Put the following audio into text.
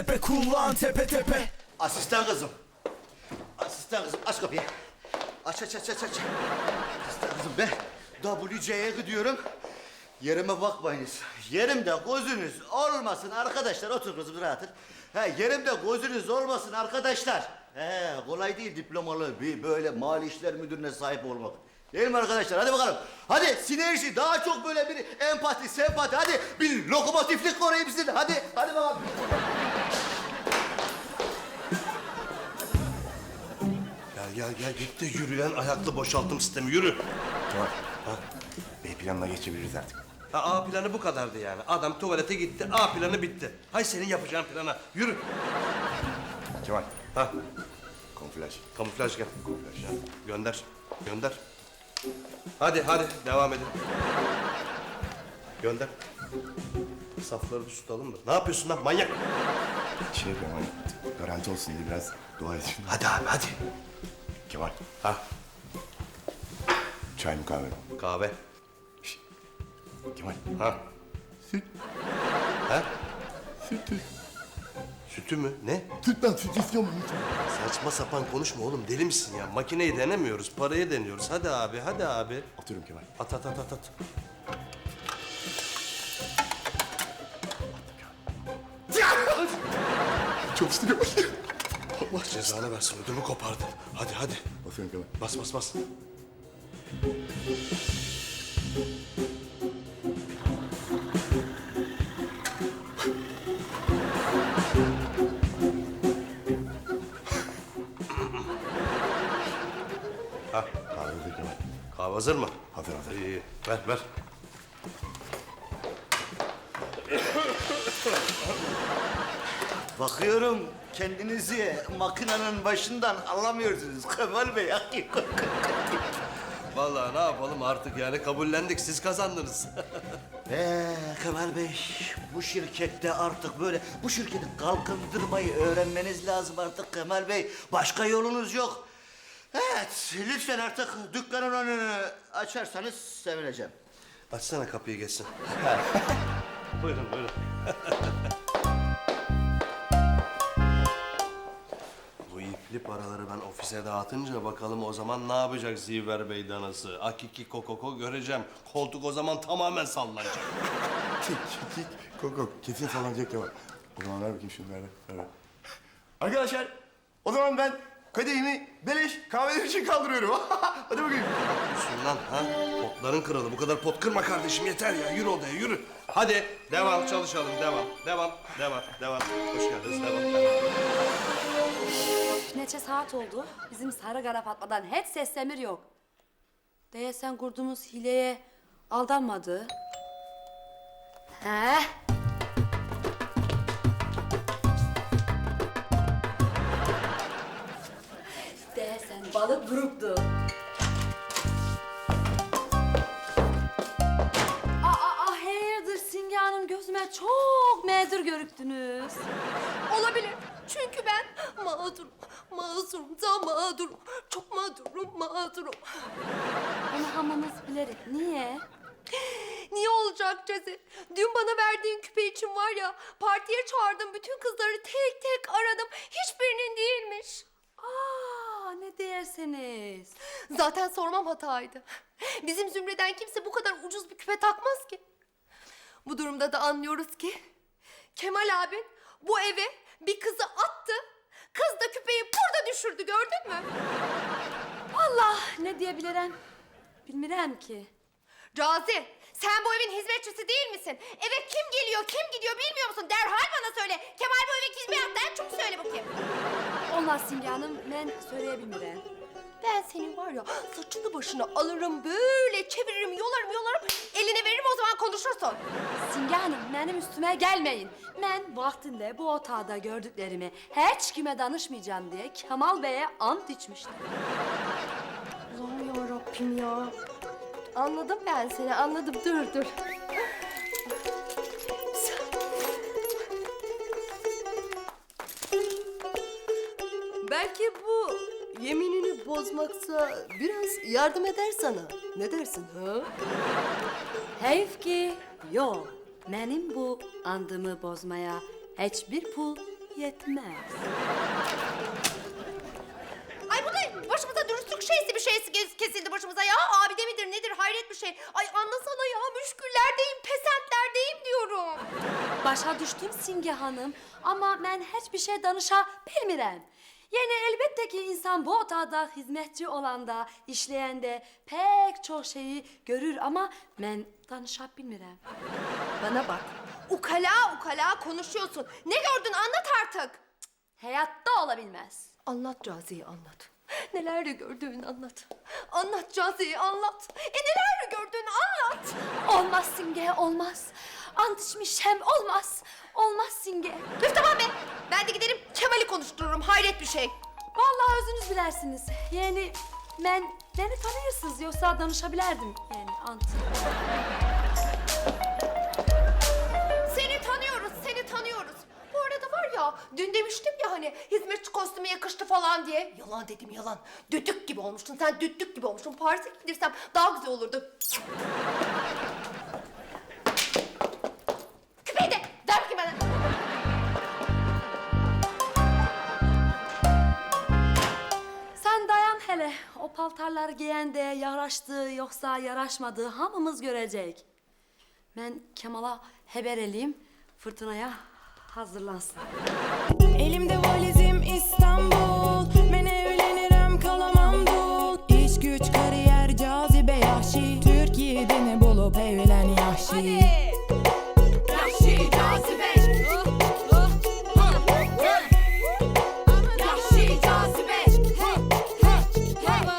tepe kullan tepe tepe Asistan kızım. Asistan kızım aç kapıyı. Aç aç aç aç aç. Asistan kızım ben WC'ye gidiyorum. Yerime bakmayınız. Yerimde gözünüz olmasın arkadaşlar. Otur kızım rahat. He, yerimde gözünüz olmasın arkadaşlar. He, kolay değil diplomalı bir böyle mali işler müdürüne sahip olmak. Değil mi arkadaşlar? Hadi bakalım. Hadi sinerji daha çok böyle bir empati, sempati. Hadi bir lokomotiflik koruyayım sizi. Hadi, hadi bakalım. Gel gel git de yürüyen ayaklı boşaltım sistemi yürü. Tamam. Ha. B planına geçebiliriz artık. Ha, A planı bu kadardı yani. Adam tuvalete gitti A planı bitti. Hay senin yapacağın plana yürü. Kemal. Ha Konflaj. kamuflaj gel. Konflaj. Gönder gönder. Hadi hadi devam edin. Gönder. Safları bir tutalım da. Ne yapıyorsun lan manyak? Şey yapıyorum hani garanti olsun diye biraz dua edin. Hadi abi hadi. Kemal. Ha Çay mı kahve mi? kahve. Kemal. Ha Süt. ha Süt. Süt, sütü mü? Ne? süt lan süt istiyor mu? Saçma sapan konuşma oğlum deli misin ya? Makineyi denemiyoruz, parayı deniyoruz. Hadi abi, hadi abi. Atıyorum Kemal. At at at at at. Çok istiyor. Allah cezanı versin ödümü kopardı. Hadi hadi. Basıyorum Kemal. Bas bas bas. Kahve hazır Kemal. Kahve hazır mı? Hazır hazır. İyi, iyi. Ver ver. Bakıyorum kendinizi makinenin başından alamıyorsunuz Kemal Bey. Vallahi ne yapalım artık yani kabullendik. Siz kazandınız. Ee, Kemal Bey, bu şirkette artık böyle, bu şirketi kalkındırmayı öğrenmeniz lazım artık Kemal Bey. Başka yolunuz yok. Evet, lütfen artık dükkanın önünü açarsanız sevineceğim. Açsana kapıyı geçsin. buyurun buyurun. İpli paraları ben ofise dağıtınca bakalım o zaman ne yapacak Ziver Bey danası? Akiki kokoko göreceğim. Koltuk o zaman tamamen sallanacak. Tik tik koko kesin sallanacak Kemal. O zaman ver bakayım şunu ver ver. ver. Arkadaşlar o zaman ben kadehimi beleş kahveler için kaldırıyorum. Hadi bakayım. Sus lan ha? Potların kralı. Bu kadar pot kırma kardeşim yeter ya. Yürü odaya yürü. Hadi devam çalışalım. Devam. Devam. Devam. Devam. Hoş geldiniz. Devam. Neçe saat oldu. Bizim sarı kara Fatma'dan hiç ses semir yok. Deye sen kurduğumuz hileye aldanmadı. He? Deye sen balık buruktu. Aa, aa, hayırdır Simge Hanım gözüme çok mağdur görüktünüz. Olabilir. Çünkü ben mağdurum. Mağdurum da mağdurum. Çok mağdurum, mağdurum. Bunu hamamız bilerek. Niye? Niye olacak Cezi? Dün bana verdiğin küpe için var ya, partiye çağırdım. Bütün kızları tek tek aradım. Hiçbirinin değilmiş. Aa, ne derseniz. Zaten sormam hataydı. Bizim zümreden kimse bu kadar ucuz bir küpe takmaz ki. Bu durumda da anlıyoruz ki Kemal abin bu eve bir kızı attı. Kız da küpeyi burada düşürdü gördün mü? Allah ne diyebilirim? Bilmirem ki. Razi, sen bu evin hizmetçisi değil misin? Eve kim geliyor, kim gidiyor bilmiyor musun? Derhal bana söyle. Kemal bu kim yaptı? En çok söyle bakayım. Olmaz Simge Hanım, ben söyleyebilmirem. Ben senin var ya saçını başını alırım böyle çeviririm yolarım yolarım eline veririm o zaman konuşursun. Simge Hanım, benim üstüme gelmeyin. Ben vaktinde bu otağda gördüklerimi hiç kime danışmayacağım diye Kemal Bey'e ant içmiştim. Allah'ım ya Rabbim ya. Anladım ben seni anladım dur dur. Belki bu yeminini bozmaksa biraz yardım eder sana. Ne dersin ha? Heyf ki yok. Benim bu andımı bozmaya hiçbir pul yetmez. Ay bu da başımıza dürüstlük şeysi bir şeysi kes- kesildi başımıza ya. Abi de midir nedir hayret bir şey. Ay anlasana ya müşküllerdeyim pesentlerdeyim diyorum. Başa düştüm Simge Hanım ama ben hiçbir şey danışa bilmirəm. Yani elbette ki insan bu otada hizmetçi olanda, işleyende pek çok şeyi görür ama ben danışa bilmirəm. Bana bak. Ukala ukala konuşuyorsun. Ne gördün anlat artık. Hayatta olabilmez. Anlat Cazi'yi anlat. Neler de gördüğünü anlat. Anlat Cazi'yi anlat. E neler de gördüğünü anlat. Olmaz Simge, olmaz. Ant içmişem, olmaz. Olmaz Simge. Üf tamam be. Ben de giderim Kemal'i konuştururum. Hayret bir şey. Vallahi özünüz bilersiniz. Yani ben beni tanıyorsunuz yoksa danışabilerdim yani Ant. Seni tanıyoruz, seni tanıyoruz. Bu arada var ya, dün demiştim ya hani hizmetçi kostümü yakıştı falan diye. Yalan dedim yalan. Düdük gibi olmuştun, sen düdük gibi olmuştun. Paris'e gidersem daha güzel olurdu. Paltarlar giyende yaraştı yoksa yaraşmadı hamımız görecek. Ben Kemal'a haber eleyim, fırtınaya hazırlansın. Elimde valizim İstanbul Ben evlenirim kalamam dul İş güç kariyer cazibe yahşi Türk yiğidini bulup evlen yahşi